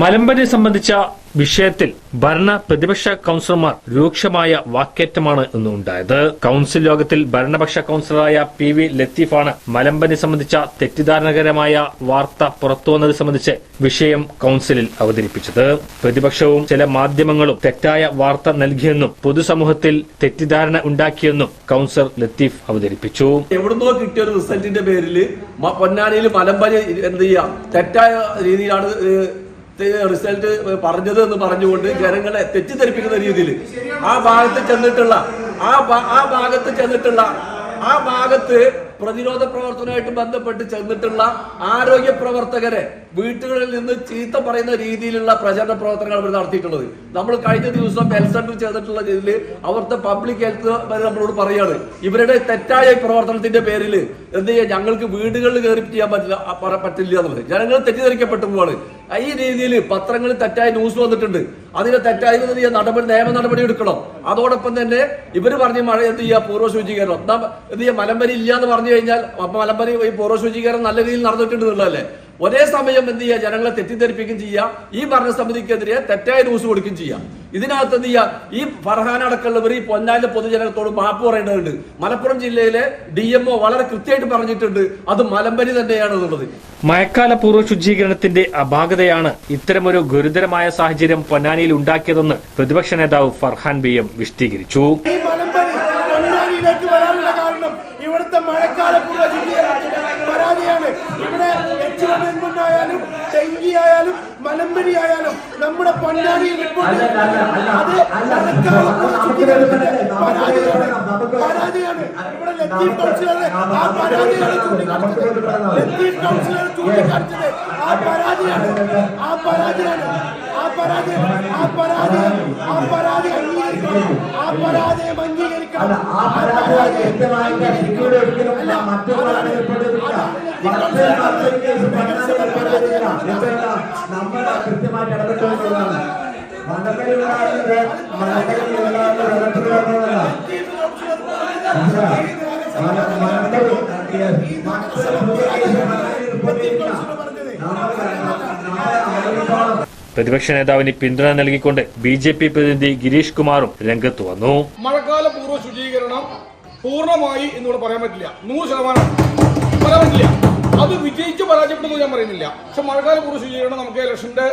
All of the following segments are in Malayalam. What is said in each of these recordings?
മലമ്പനെ സംബന്ധിച്ച വിഷയത്തിൽ ഭരണ പ്രതിപക്ഷ കൌൺസിലർമാർ രൂക്ഷമായ വാക്കേറ്റമാണ് ഇന്ന് ഉണ്ടായത് കൌൺസിൽ യോഗത്തിൽ ഭരണപക്ഷ കൌൺസിലറായ പി വി ലത്തീഫാണ് മലമ്പനെ സംബന്ധിച്ച തെറ്റിദ്ധാരണകരമായ വാർത്ത പുറത്തുവന്നത് സംബന്ധിച്ച് വിഷയം കൌൺസിലിൽ അവതരിപ്പിച്ചത്. പ്രതിപക്ഷവും ചില മാധ്യമങ്ങളും തെറ്റായ വാർത്ത നൽകിയെന്നും പൊതുസമൂഹത്തിൽ തെറ്റിദ്ധാരണ ഉണ്ടാക്കിയെന്നും കൌൺസിലർ ലത്തീഫ് അവതരിപ്പിച്ചു. എവിടുന്നോ കിട്ടിയ ഒരു റിസൾട്ടിന്റെ പേരിൽ പൊന്നാനിയിൽ മലമ്പനി എന്ത് ചെയ്യാം? തെറ്റായ രീതിയിലാണ് റിസൾട്ട് പറഞ്ഞത് എന്ന് പറഞ്ഞുകൊണ്ട് ജനങ്ങളെ തെറ്റിദ്ധരിപ്പിക്കുന്ന രീതിയിൽ ആ ഭാഗത്ത് ചെന്നിട്ടുള്ള ആ ആ ഭാഗത്ത് ചെന്നിട്ടുള്ള ആ ഭാഗത്ത് പ്രതിരോധ പ്രവർത്തനവുമായിട്ട് ബന്ധപ്പെട്ട് ചെന്നിട്ടുള്ള ആരോഗ്യ പ്രവർത്തകരെ വീട്ടുകളിൽ നിന്ന് ചീത്ത പറയുന്ന രീതിയിലുള്ള പ്രചരണ പ്രവർത്തനങ്ങൾ അവർ നടത്തിയിട്ടുള്ളത്. നമ്മൾ കഴിഞ്ഞ ദിവസം ഹെൽത്ത് സെന്റർ ചെയ്തിട്ടുള്ള ഇതിൽ അവിടുത്തെ പബ്ലിക് ഹെൽത്ത് നമ്മളോട് പറയാണ്. ഇവരുടെ തെറ്റായ പ്രവർത്തനത്തിന്റെ പേരിൽ എന്ത് ചെയ്യാ ഞങ്ങൾക്ക് വീടുകളിൽ കയറി ചെയ്യാൻ പറ്റില്ല പറ്റില്ല എന്നുള്ളത്. ജനങ്ങൾ തെറ്റിദ്ധരിക്കപ്പെട്ടു പോവാണ്. ഈ രീതിയിൽ പത്രങ്ങളിൽ തെറ്റായ ന്യൂസ് വന്നിട്ടുണ്ട്. അതിന് തെറ്റായ എന്ത് ചെയ്യാ നടപടി നിയമ നടപടി എടുക്കണം. അതോടൊപ്പം തന്നെ ഇവർ പറഞ്ഞ മഴ എന്ത് ചെയ്യുക പൂർവ ശുചീകരണം. എന്നാ എന്ത് ചെയ്യുക മലമ്പനി ഇല്ല എന്ന് പറഞ്ഞു കഴിഞ്ഞാൽ മലമ്പരി ഈ പൂർവ ശുചീകരണം നല്ല രീതിയിൽ നടന്നിട്ടുണ്ട് എന്നുള്ളതല്ലേ? ഒരേ സമയം എന്ത് ചെയ്യുക? ജനങ്ങളെ തെറ്റിദ്ധരിപ്പിക്കുകയും ചെയ്യുക. ഈ ഭരണസമിതിക്കെതിരെ തെറ്റായ ന്യൂസ് കൊടുക്കുകയും ചെയ്യാം ഇതിനകത്ത് എന്ത് ചെയ്യുക? ഈ ഫർഹാൻ അടക്കമുള്ളവർ ഈ പൊന്നാലിലെ പൊതുജനത്തോട് മാപ്പ് പറയേണ്ടതുണ്ട്. മലപ്പുറം ജില്ലയിലെ ഡി വളരെ കൃത്യമായിട്ട് പറഞ്ഞിട്ടുണ്ട്. അത് മലമ്പനി തന്നെയാണ് എന്നുള്ളത്. മഴക്കാല പൂർവ ശുചീകരണത്തിന്റെ അപാകതയാണ് ഇത്തരമൊരു ഗുരുതരമായ സാഹചര്യം പൊന്നാനിയിൽ ഉണ്ടാക്കിയതെന്ന് പ്രതിപക്ഷ നേതാവ് ഫർഹാൻ ബി എം വിശദീകരിച്ചു. മലമ്പനി ആയാലും നമ്മുടെ പൊന്നാനിയിൽ ഇവിടെ ലത്തീഫ് ആ ചൂണ്ടിക്കാണിച്ചത് ലത്തീഫ് ചൂണ്ടിക്കാണിച്ചത്. ആ ആ ആ ആ ആ പരാതി അംഗീകരിക്കണം. ആ പരാജയം അംഗീകരിക്കണം. ആ പ്രതിപക്ഷ നേതാവിന് പിന്തുണ നൽകിക്കൊണ്ട് ബി ജെ പി പ്രതിനിധി ഗിരീഷ് കുമാറും രംഗത്ത് വന്നു. മഴക്കാല പൂർവ ശുചീകരണം പൂർണമായി എന്നിവിടെ പറയാൻ പറ്റില്ല. നൂറ് ശതമാനം. പറയാൻ പറ്റില്ല. അത് വിജയിച്ച് പരാജയപ്പെടുന്നു ഞാൻ പറയുന്നില്ല. പക്ഷെ മഴക്കാലം കുറച്ച് ചെയ്യണം നമുക്ക് ഇലക്ഷന്റെ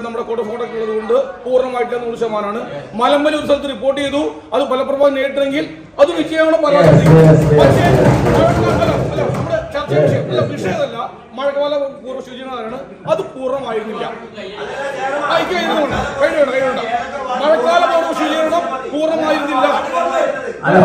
നമ്മുടെ കോഡ് ഓഫ് കോണ്ടക്ട് ഉള്ളത് കൊണ്ട് പൂർണമായിട്ട് നൂറ് ശതമാനമാണ് മലമ്പലി ഒരു സ്ഥലത്ത് റിപ്പോർട്ട് ചെയ്തു. അത് ഫലപ്രദമായി നേരിട്ടെങ്കിൽ അത് വിജയമാണ് പരാജയം. പക്ഷേ മഴക്കാല- അല്ല, നമ്മുടെ ചർച്ച വിഷയം വിഷയമല്ല. മഴക്കാല പൂർവ ശുചീകരണമാണ് അത് പൂർണമായിരുന്നില്ല. മഴക്കാല പൂർവ ശുചീകരണം പൂർണമായിരുന്നില്ല. അല്ല